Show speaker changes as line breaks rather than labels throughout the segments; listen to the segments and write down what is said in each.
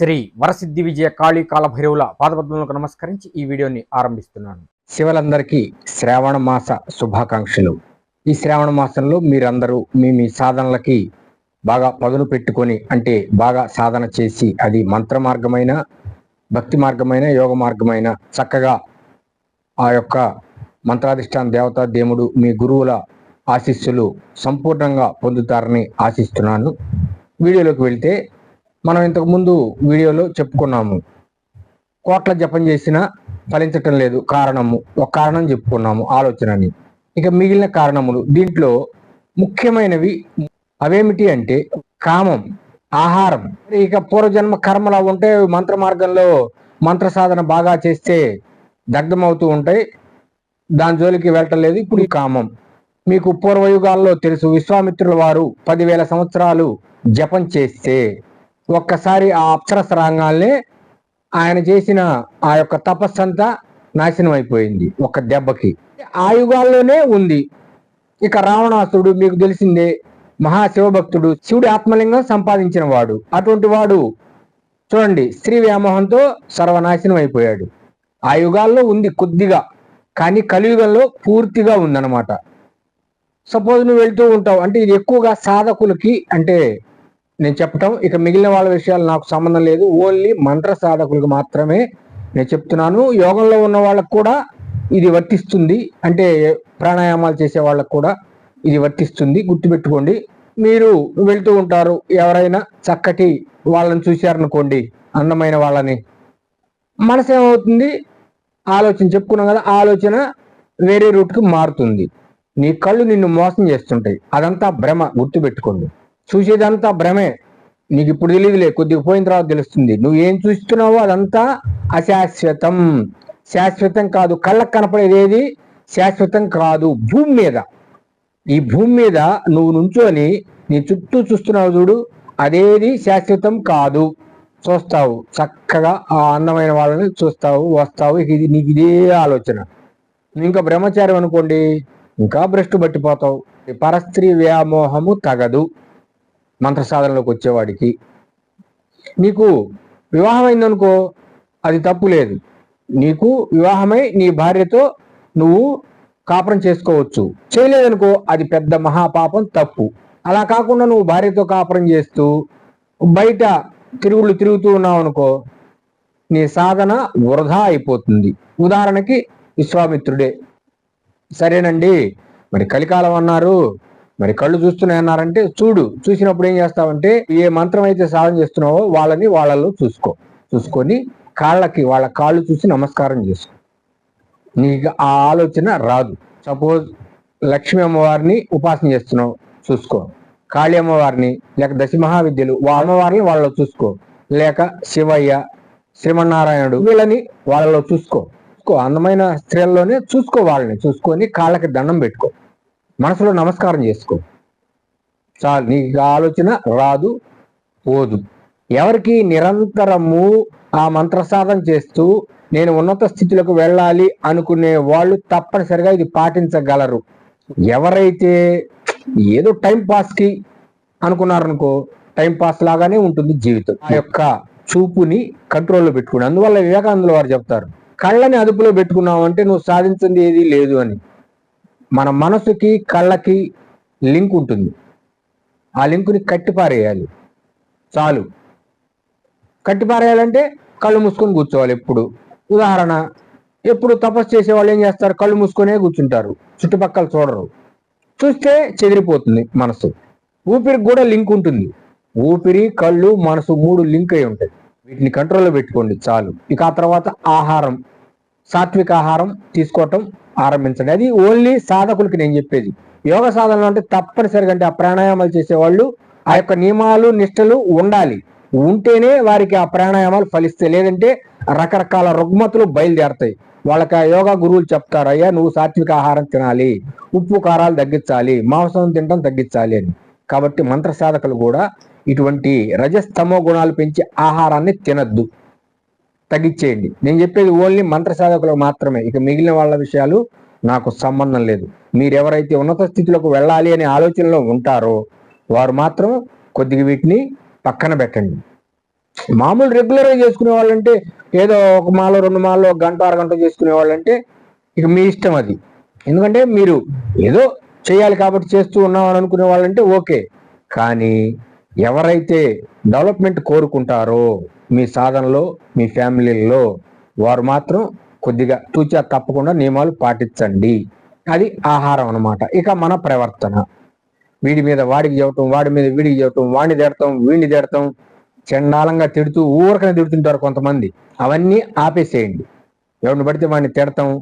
శ్రీ వరసిద్ధి విజయ కాళీ కాలభైరవుల పాదపద్మలకు నమస్కరించి ఈ వీడియోని ఆరంభిస్తున్నాను. శివలందరికీ శ్రావణ మాస శుభాకాంక్షలు. ఈ శ్రావణ మాసంలో మీరందరూ మీ మీ సాధనలకి బాగా పదును పెట్టుకొని అంటే బాగా సాధన చేసి అది మంత్ర మార్గమైన భక్తి మార్గమైన యోగ మార్గమైన చక్కగా ఆ యొక్క మంత్రాధిష్టాన దేవతా దేవుడు మీ గురువుల ఆశీస్సులు సంపూర్ణంగా పొందుతారని ఆశిస్తున్నాను. వీడియోలోకి వెళ్తే మనం ఇంతకు ముందు వీడియోలో చెప్పుకున్నాము. కోట్ల జపం చేసినా ఫలించటం లేదు. కారణము ఒక కారణం చెప్పుకున్నాము ఆలోచనని. ఇక మిగిలిన కారణములు. దీంట్లో ముఖ్యమైనవి అవేమిటి అంటే కామం ఆహారం. ఇక పూర్వజన్మ కర్మలా ఉంటే మంత్ర మార్గంలో మంత్ర సాధన బాగా చేస్తే దగ్ధమవుతూ ఉంటాయి. దాని జోలికి వెళ్ళటం లేదు. ఇప్పుడు ఈ కామం. మీకు పూర్వయుగాల్లో తెలుసు విశ్వామిత్రుల వారు పదివేల సంవత్సరాలు జపం చేస్తే ఒక్కసారి ఆ అప్సరస రంగాల్నే ఆయన చేసిన ఆ యొక్క తపస్సు అంతా నాశనం అయిపోయింది ఒక దెబ్బకి. ఆ యుగాల్లోనే ఉంది. ఇక రావణాసుడు మీకు తెలిసిందే మహాశివభక్తుడు శివుడి ఆత్మలింగం సంపాదించిన వాడు అటువంటి వాడు చూడండి స్త్రీ వ్యామోహంతో సర్వనాశనం అయిపోయాడు ఆ యుగాల్లో ఉంది కొద్దిగా కానీ కలియుగంలో పూర్తిగా ఉందన్నమాట. సపోజ్ నువ్వు వెళ్తూ ఉంటావు అంటే ఇది ఎక్కువగా సాధకులకి అంటే నేను చెప్పటం. ఇక మిగిలిన వాళ్ళ విషయాలు నాకు సంబంధం లేదు. ఓన్లీ మంత్ర సాధకులకు మాత్రమే నేను చెప్తున్నాను. యోగంలో ఉన్న వాళ్ళకు కూడా ఇది వర్తిస్తుంది. అంటే ప్రాణాయామాలు చేసే వాళ్ళకు కూడా ఇది వర్తిస్తుంది. గుర్తుపెట్టుకోండి. మీరు వెళ్తూ ఉంటారు. ఎవరైనా చక్కటి వాళ్ళని చూశారనుకోండి అందమైన వాళ్ళని. మనసు ఏమవుతుంది? ఆలోచన చెప్పుకున్నాం కదా ఆలోచన వేరే రూట్కి మారుతుంది. నీ కళ్ళు నిన్ను మోసం చేస్తుంటాయి. అదంతా భ్రమ. గుర్తుపెట్టుకోండి. చూసేదంతా భ్రమే. నీకు ఇప్పుడు తెలియదులే కొద్దిగా పోయిన తర్వాత తెలుస్తుంది. నువ్వు ఏం చూస్తున్నావో అదంతా అశాశ్వతం. శాశ్వతం కాదు కళ్ళకు కనపడేది శాశ్వతం కాదు భూమి మీద. ఈ భూమి మీద నువ్వు నుంచొని నీ చుట్టూ చూస్తున్నావు చూడు అదేది శాశ్వతం కాదు. చూస్తావు చక్కగా ఆ అందమైన వాళ్ళని చూస్తావు వస్తావు ఇది నీకు ఇదే ఆలోచన. నువ్వు ఇంకా బ్రహ్మచారి అనుకోండి ఇంకా భ్రష్టు పట్టిపోతావు. పరస్త్రీ వ్యామోహము తగదు. మంత్ర సాధనలోకి వచ్చేవాడికి. నీకు వివాహం అయిందనుకో అది తప్పు లేదు. నీకు వివాహమై నీ భార్యతో నువ్వు కాపురం చేసుకోవచ్చు. చేయలేదనుకో అది పెద్ద మహాపాపం తప్పు. అలా కాకుండా నువ్వు భార్యతో కాపురం చేస్తూ బయట తిరుగుళ్ళు తిరుగుతూ ఉన్నావు అనుకో నీ సాధన వృధా అయిపోతుంది. ఉదాహరణకి విశ్వామిత్రుడే. సరేనండి మరి కలికాలం అన్నారు. మరి కళ్ళు చూస్తున్నాయి అన్నారంటే చూడు చూసినప్పుడు ఏం చేస్తావంటే ఏ మంత్రం అయితే సాధన చేస్తున్నావో వాళ్ళని వాళ్ళలో చూసుకో. చూసుకొని కాళ్ళకి వాళ్ళ కాళ్ళు చూసి నమస్కారం చేసుకో. నీకు ఆ ఆలోచన రాదు. సపోజ్ లక్ష్మీ అమ్మవారిని ఉపాసన చేస్తున్నావు చూసుకో. కాళీ అమ్మవారిని లేక దశ మహావిద్యలు వాళ్ళ అమ్మవారిని వాళ్ళలో చూసుకో. లేక శివయ్య శ్రీమన్నారాయణుడు వీళ్ళని వాళ్ళలో చూసుకో. చూసుకో. అందమైన స్త్రీల్లోనే చూసుకో వాళ్ళని. చూసుకొని కాళ్ళకి దండం పెట్టుకో. మనసులో నమస్కారం చేసుకో. చాలు నీకు ఆలోచన రాదు పోదు. ఎవరికి నిరంతరము ఆ మంత్ర సాధన చేస్తూ నేను ఉన్నత స్థితిలోకి వెళ్ళాలి అనుకునే వాళ్ళు తప్పనిసరిగా ఇది పాటించగలరు. ఎవరైతే ఏదో టైం పాస్కి అనుకున్నారనుకో టైం పాస్ లాగానే ఉంటుంది జీవితం. ఆ యొక్క చూపుని కంట్రోల్లో పెట్టుకుని అందువల్ల వివేకానందుల వారు చెప్తారు కళ్ళని అదుపులో పెట్టుకున్నావు అంటే నువ్వు సాధించింది ఏది లేదు అని. మన మనసుకి కళ్ళకి లింక్ ఉంటుంది. ఆ లింకుని కట్టిపారేయాలి. చాలు. కట్టిపారేయాలంటే కళ్ళు మూసుకొని కూర్చోవాలి ఎప్పుడు. ఉదాహరణ ఎప్పుడు తపస్సు చేసే వాళ్ళు ఏం చేస్తారు? కళ్ళు మూసుకొనే కూర్చుంటారు. చుట్టుపక్కల చూడరు. చూస్తే చెదిరిపోతుంది మనసు. ఊపిరికి కూడా లింక్ ఉంటుంది. ఊపిరి కళ్ళు మనసు మూడు లింక్ అయి ఉంటాయి. వీటిని కంట్రోల్లో పెట్టుకోండి. చాలు. ఇక ఆ తర్వాత ఆహారం. సాత్విక ఆహారం తీసుకోవటం ఆరంభించండి. అది ఓన్లీ సాధకులకి నేను చెప్పేది. యోగ సాధనలు అంటే తప్పనిసరిగా అంటే ఆ ప్రాణాయామాలు చేసేవాళ్ళు ఆ యొక్క నియమాలు నిష్టలు ఉండాలి. ఉంటేనే వారికి ఆ ప్రాణాయామాలు ఫలిస్తాయి. లేదంటే రకరకాల రుగ్మతులు బయలుదేరతాయి. వాళ్ళకి ఆ యోగా గురువులు చెప్తారు అయ్యా నువ్వు సాత్విక ఆహారం తినాలి. ఉప్పు కారాలు తగ్గించాలి. మాంసం తినడం తగ్గించాలి అని. కాబట్టి మంత్ర సాధకులు కూడా ఇటువంటి రజస్తమో గుణాలు పెంచే ఆహారాన్ని తినద్దు. తగ్గించేయండి. నేను చెప్పేది ఓన్లీ మంత్ర సాధకులకు మాత్రమే. ఇక మిగిలిన వాళ్ళ విషయాలు నాకు సంబంధం లేదు. మీరు ఎవరైతే ఉన్నత స్థితిలోకి వెళ్ళాలి అనే ఆలోచనలో ఉంటారో వారు మాత్రం కొద్దిగా వీటిని పక్కన పెట్టండి. మామూలు రెగ్యులర్గా చేసుకునే వాళ్ళంటే ఏదో ఒక మాలో రెండు మాలో గంట అరగంట చేసుకునే వాళ్ళంటే ఇక మీ ఇష్టం అది. ఎందుకంటే మీరు ఏదో చేయాలి కాబట్టి చేస్తూ ఉన్నామని అనుకునే వాళ్ళంటే ఓకే. కానీ ఎవరైతే డెవలప్మెంట్ కోరుకుంటారో మీ సాధనలో మీ ఫ్యామిలీల్లో వారు మాత్రం కొద్దిగా తూచా తప్పకుండా నియమాలు పాటించండి. అది ఆహారం అన్నమాట. ఇక మన ప్రవర్తన. వీడి మీద వాడికి చెప్పటం వాడి మీద వీడికి చెప్పటం వాడిని తిడతాం వీడిని తిడతాం చండాలంగా తిడుతూ ఊరకనే తిడుతుంటారు కొంతమంది. అవన్నీ ఆపేసేయండి. ఎవరిని పడితే వాడిని తిడతాం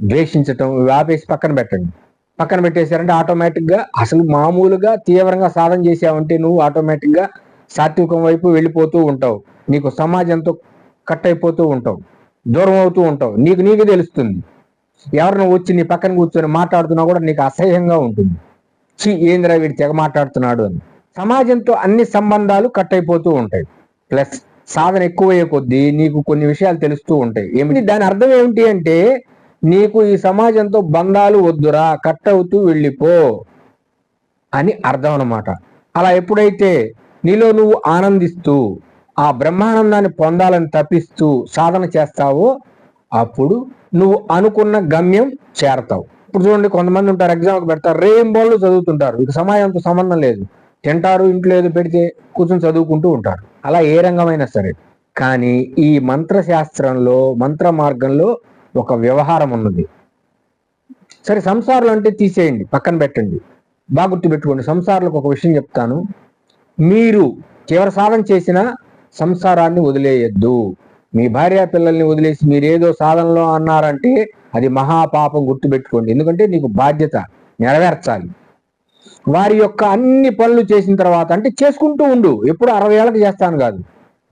ద్వేషించటం ఇవి ఆపేసి పక్కన పెట్టండి. పక్కన పెట్టేశారంటే ఆటోమేటిక్గా అసలు మామూలుగా తీవ్రంగా సాధన చేసావంటే నువ్వు ఆటోమేటిక్గా సాత్వికం వైపు వెళ్ళిపోతూ ఉంటావు. నీకు సమాజంతో కట్ అయిపోతూ ఉంటావు. దూరం అవుతూ ఉంటావు. నీకు నీకు తెలుస్తుంది. ఎవరిని వచ్చి నీ పక్కన కూర్చొని మాట్లాడుతున్నా కూడా నీకు అసహ్యంగా ఉంటుంది. చి ఏంద్రా వీడి తెగ మాట్లాడుతున్నాడు అని. సమాజంతో అన్ని సంబంధాలు కట్ అయిపోతూ ఉంటాయి. ప్లస్ సాధన ఎక్కువయ్యే కొద్దీ నీకు కొన్ని విషయాలు తెలుస్తూ ఉంటాయి. ఏమిటి? దాని అర్థం ఏమిటి అంటే నీకు ఈ సమాజంతో బంధాలు వద్దురా కట్ అవుతూ వెళ్ళిపో అని అర్థం అన్నమాట. అలా ఎప్పుడైతే నీలో నువ్వు ఆనందిస్తూ ఆ బ్రహ్మానందాన్ని పొందాలని తప్పిస్తూ సాధన చేస్తావో అప్పుడు నువ్వు అనుకున్న గమ్యం చేరతావు. ఇప్పుడు చూడండి కొంతమంది ఉంటారు ఎగ్జామ్కి పెడతారు రేంబోళ్ళు చదువుతుంటారు. ఇక సమాజంతో సంబంధం లేదు. తింటారు ఇంట్లో ఏదో పెడితే కూర్చొని చదువుకుంటూ ఉంటారు. అలా ఏ రంగమైనా సరే. కానీ ఈ మంత్ర శాస్త్రంలో మంత్ర మార్గంలో ఒక వ్యవహారం ఉన్నది. సరే సంసారాలు అంటే తీసేయండి పక్కన పెట్టండి. బాగా గుర్తుపెట్టుకోండి సంసారాలకు ఒక విషయం చెప్తాను. మీరు చివర సాధన చేసిన సంసారాన్ని వదిలేయద్దు. మీ భార్య పిల్లల్ని వదిలేసి మీరేదో సాధనలో అన్నారంటే అది మహాపాపం గుర్తుపెట్టుకోండి. ఎందుకంటే నీకు బాధ్యత నెరవేర్చాలి. వారి యొక్క అన్ని పనులు చేసిన తర్వాత అంటే చేసుకుంటూ ఉండు. ఎప్పుడు అరవై ఏళ్ళకి చేస్తాను కాదు.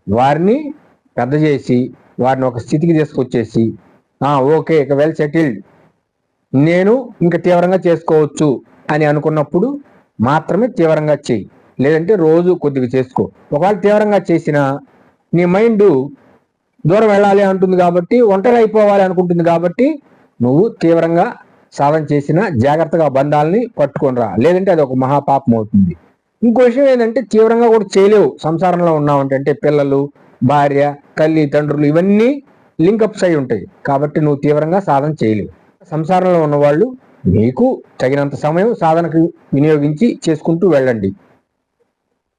వారిని పెద్ద చేసి వారిని ఒక స్థితికి తీసుకొచ్చేసి ఓకే ఇక వెల్ సెటిల్డ్. నేను ఇంకా తీవ్రంగా చేసుకోవచ్చు అని అనుకున్నప్పుడు మాత్రమే తీవ్రంగా చెయ్యి లేదంటే రోజు కొద్దిగా చేసుకో. ఒకవేళ తీవ్రంగా చేసినా నీ మైండ్ దూరం వెళ్ళాలి అంటుంది కాబట్టి ఒంటరి అయిపోవాలి అనుకుంటుంది కాబట్టి నువ్వు తీవ్రంగా సాధన చేసిన జాగ్రత్తగా బంధాలని పట్టుకునిరా. లేదంటే అది ఒక మహాపాపం అవుతుంది. ఇంకో విషయం ఏంటంటే తీవ్రంగా కూడా చేయలేవు. సంసారంలో ఉన్నామంటే అంటే పిల్లలు భార్య తల్లి తండ్రులు ఇవన్నీ లింకప్స్ అయి ఉంటాయి. కాబట్టి నువ్వు తీవ్రంగా సాధన చేయలేవు. సంసారంలో ఉన్నవాళ్ళు మీకు తగినంత సమయం సాధనకు వినియోగించి చేసుకుంటూ వెళ్ళండి.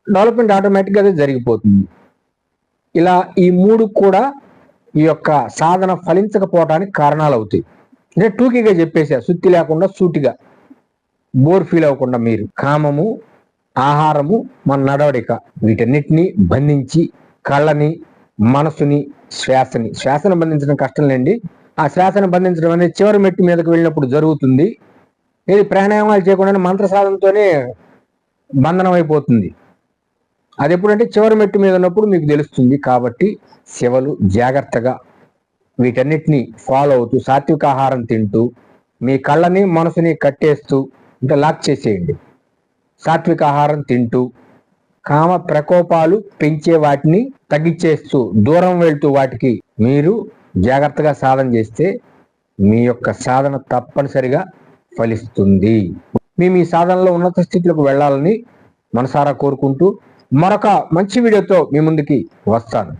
డెవలప్మెంట్ ఆటోమేటిక్గా అదే జరిగిపోతుంది. ఇలా ఈ మూడు కూడా ఈ యొక్క సాధన ఫలించకపోవడానికి కారణాలు అవుతాయి అంటే టూకీగా చెప్పేసా సుత్తి లేకుండా సూటిగా. బోర్ ఫీల్ అవ్వకుండా మీరు. కామము ఆహారము మన నడవడిక. వీటన్నిటిని బంధించి కళ్ళని మనసుని శ్వాసని. శ్వాసను బంధించడం కష్టం లేండి ఆ శ్వాసను బంధించడం అనేది చివరి మెట్టు మీదకి వెళ్ళినప్పుడు జరుగుతుంది. ఇది ప్రాణాయామాలు చేయకుండా మంత్ర సాధనతోనే బంధనం అయిపోతుంది అది ఎప్పుడంటే చివరి మెట్టు మీద ఉన్నప్పుడు మీకు తెలుస్తుంది కాబట్టి శివలు జాగ్రత్తగా వీటన్నిటిని ఫాలో అవుతూ సాత్విక ఆహారం తింటూ మీ కళ్ళని మనసుని కట్టేస్తూ అంటే లాక్ చేసేయండి. సాత్విక ఆహారం తింటూ కామ ప్రకోపాలు పెంచే వాటిని తగ్గించేస్తూ దూరం వెళ్తూ వాటికి మీరు జాగ్రత్తగా సాధన చేస్తే మీ యొక్క సాధన తప్పనిసరిగా ఫలిస్తుంది. మీ మీ సాధనలో ఉన్నత స్థితిలోకి వెళ్ళాలని మనసారా కోరుకుంటూ మరొక మంచి వీడియోతో మీ ముందుకి వస్తాను.